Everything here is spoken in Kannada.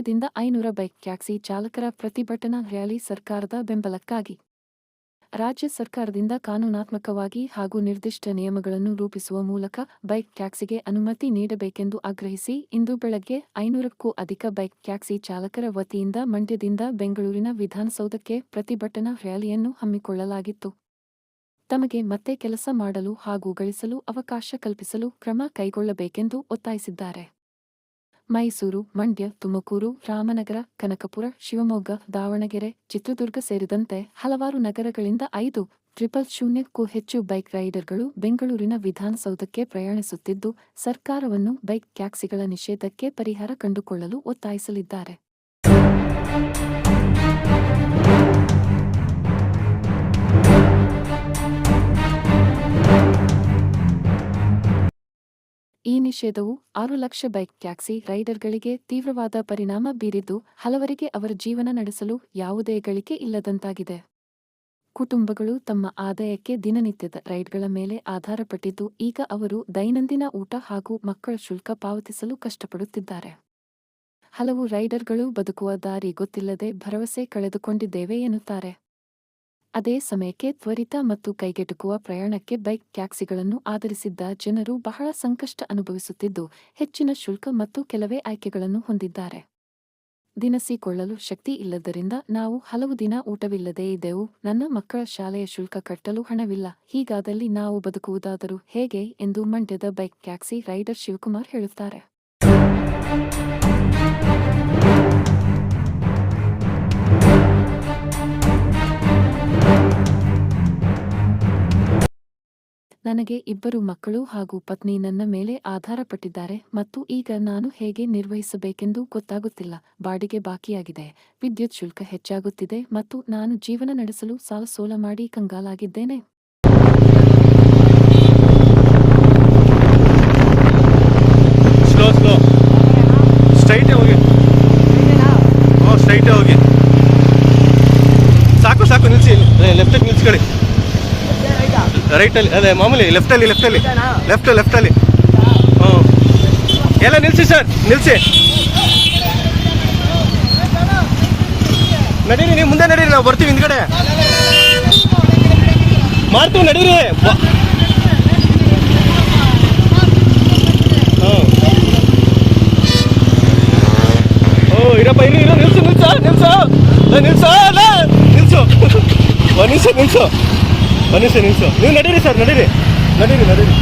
ಮಂಡ್ಯದಿಂದ ಐನೂರ ಬೈಕ್ ಟ್ಯಾಕ್ಸಿ ಚಾಲಕರ ಪ್ರತಿಭಟನಾ ರ್ಯಾಲಿ ಸರ್ಕಾರದ ಬೆಂಬಲಕ್ಕಾಗಿ. ರಾಜ್ಯ ಸರ್ಕಾರದಿಂದ ಕಾನೂನಾತ್ಮಕವಾಗಿ ಹಾಗೂ ನಿರ್ದಿಷ್ಟ ನಿಯಮಗಳನ್ನು ರೂಪಿಸುವ ಮೂಲಕ ಬೈಕ್ ಟ್ಯಾಕ್ಸಿಗೆ ಅನುಮತಿ ನೀಡಬೇಕೆಂದು ಆಗ್ರಹಿಸಿ ಇಂದು ಬೆಳಗ್ಗೆ ಐನೂರಕ್ಕೂ ಅಧಿಕ ಬೈಕ್ ಟ್ಯಾಕ್ಸಿ ಚಾಲಕರ ವತಿಯಿಂದ ಮಂಡ್ಯದಿಂದ ಬೆಂಗಳೂರಿನ ವಿಧಾನಸೌಧಕ್ಕೆ ಪ್ರತಿಭಟನಾ ರ್ಯಾಲಿಯನ್ನು ಹಮ್ಮಿಕೊಳ್ಳಲಾಗಿತ್ತು. ತಮಗೆ ಮತ್ತೆ ಕೆಲಸ ಮಾಡಲು ಹಾಗೂ ಗಳಿಸಲು ಅವಕಾಶ ಕಲ್ಪಿಸಲು ಕ್ರಮ ಕೈಗೊಳ್ಳಬೇಕೆಂದು ಒತ್ತಾಯಿಸಿದ್ದಾರೆ. ಮೈಸೂರು, ಮಂಡ್ಯ, ತುಮಕೂರು, ರಾಮನಗರ, ಕನಕಪುರ, ಶಿವಮೊಗ್ಗ, ದಾವಣಗೆರೆ, ಚಿತ್ರದುರ್ಗ ಸೇರಿದಂತೆ ಹಲವಾರು ನಗರಗಳಿಂದ ಐದು ಟ್ರಿಪಲ್ ಶೂನ್ಯಕ್ಕೂ ಹೆಚ್ಚು ಬೈಕ್ ರೈಡರ್ಗಳು ಬೆಂಗಳೂರಿನ ವಿಧಾನಸೌಧಕ್ಕೆ ಪ್ರಯಾಣಿಸುತ್ತಿದ್ದು, ಸರ್ಕಾರವನ್ನು ಬೈಕ್ ಟ್ಯಾಕ್ಸಿಗಳ ನಿಷೇಧಕ್ಕೆ ಪರಿಹಾರ ಕಂಡುಕೊಳ್ಳಲು ಒತ್ತಾಯಿಸಲಿದ್ದಾರೆ. ನಿಷೇಧವು ಆರು ಲಕ್ಷ ಬೈಕ್ ಟ್ಯಾಕ್ಸಿ ರೈಡರ್ಗಳಿಗೆ ತೀವ್ರವಾದ ಪರಿಣಾಮ ಬೀರಿದ್ದು, ಹಲವರಿಗೆ ಅವರ ಜೀವನ ನಡೆಸಲು ಯಾವುದೇ ಗಳಿಕೆ ಇಲ್ಲದಂತಾಗಿದೆ. ಕುಟುಂಬಗಳು ತಮ್ಮ ಆದಾಯಕ್ಕೆ ದಿನನಿತ್ಯದ ರೈಡ್ಗಳ ಮೇಲೆ ಆಧಾರಪಟ್ಟಿದ್ದು, ಈಗ ಅವರು ದೈನಂದಿನ ಊಟ ಹಾಗೂ ಮಕ್ಕಳ ಶುಲ್ಕ ಪಾವತಿಸಲು ಕಷ್ಟಪಡುತ್ತಿದ್ದಾರೆ. ಹಲವು ರೈಡರ್ಗಳು ಬದುಕುವ ದಾರಿ ಗೊತ್ತಿಲ್ಲದೆ ಭರವಸೆ ಕಳೆದುಕೊಂಡಿದ್ದೇವೆ ಎನ್ನುತ್ತಾರೆ. ಅದೇ ಸಮಯಕ್ಕೆ ತ್ವರಿತ ಮತ್ತು ಕೈಗೆಟುಕುವ ಪ್ರಯಾಣಕ್ಕೆ ಬೈಕ್ ಟ್ಯಾಕ್ಸಿಗಳನ್ನು ಆಧರಿಸಿದ್ದ ಜನರು ಬಹಳ ಸಂಕಷ್ಟ ಅನುಭವಿಸುತ್ತಿದ್ದು, ಹೆಚ್ಚಿನ ಶುಲ್ಕ ಮತ್ತು ಕೆಲವೇ ಆಯ್ಕೆಗಳನ್ನು ಹೊಂದಿದ್ದಾರೆ. ದಿನಸಿ ಕೊಳ್ಳಲು ಶಕ್ತಿ ಇಲ್ಲದರಿಂದ ನಾವು ಹಲವು ದಿನ ಊಟವಿಲ್ಲದೇ ಇದ್ದೆವು. ನನ್ನ ಮಕ್ಕಳ ಶಾಲೆಯ ಶುಲ್ಕ ಕಟ್ಟಲು ಹಣವಿಲ್ಲ. ಹೀಗಾದಲ್ಲಿ ನಾವು ಬದುಕುವುದಾದರೂ ಹೇಗೆ ಎಂದು ಮಂಡ್ಯದ ಬೈಕ್ ಟ್ಯಾಕ್ಸಿ ರೈಡರ್ ಶಿವಕುಮಾರ್ ಹೇಳುತ್ತಾರೆ. ನನಗೆ ಇಬ್ಬರು ಮಕ್ಕಳು ಹಾಗೂ ಪತ್ನಿ ನನ್ನ ಮೇಲೆ ಆಧಾರಪಟ್ಟಿದ್ದಾರೆ ಮತ್ತು ಈಗ ನಾನು ಹೇಗೆ ನಿರ್ವಹಿಸಬೇಕೆಂದು ಗೊತ್ತಾಗುತ್ತಿಲ್ಲ. ಬಾಡಿಗೆ ಬಾಕಿಯಾಗಿದೆ. ವಿದ್ಯುತ್ ಶುಲ್ಕ ಹೆಚ್ಚಾಗುತ್ತಿದೆ ಮತ್ತು ನಾನು ಜೀವನ ನಡೆಸಲು ಸಾಲ ಸೋಲ ಮಾಡಿ ಕಂಗಾಲಾಗಿದ್ದೇನೆ. ಸ್ಲೋ ಸ್ಲೋ ಸ್ಟ್ರೈಟೇ ಹೋಗಿ. ಸ್ಟ್ರೈಟೇ ಹೋಗಿ. ರೈಟಲ್ಲಿ, ಅದೇ ಮಾಮೂಲಿ ಲೆಫ್ಟಲ್ಲಿ ಲೆಫ್ಟಲ್ಲಿ ಲೆಫ್ಟ್ ಲೆಫ್ಟಲ್ಲಿ ಹ್ಞೂ ಎಲ್ಲ ನಿಲ್ಸಿ ಸರ್, ನಿಲ್ಸಿ. ನಡೀರಿ, ನೀವು ಮುಂದೆ ನಡೀರಿ, ನಾವು ಬರ್ತೀವಿ ಹಿಂದ್ಗಡೆ. ಮಾಡ್ತೀವಿ ನಡೀರಿ. ಓ, ಇರಪ್ಪ ಇರು ಇರು, ನಿಲ್ಸು, ನಿಲ್ಸ ನಿಲ್ಸ. ನಿಲ್ಸ ನಿಲ್ಸು. ಒಂದು ನಿಲ್ಸು. ಒಂದು ನಿಮಿಷ ನೀವು ನಡೀರಿ ಸರ್ ನಡೀರಿ. ನಡೀರಿ ನಡೀರಿ.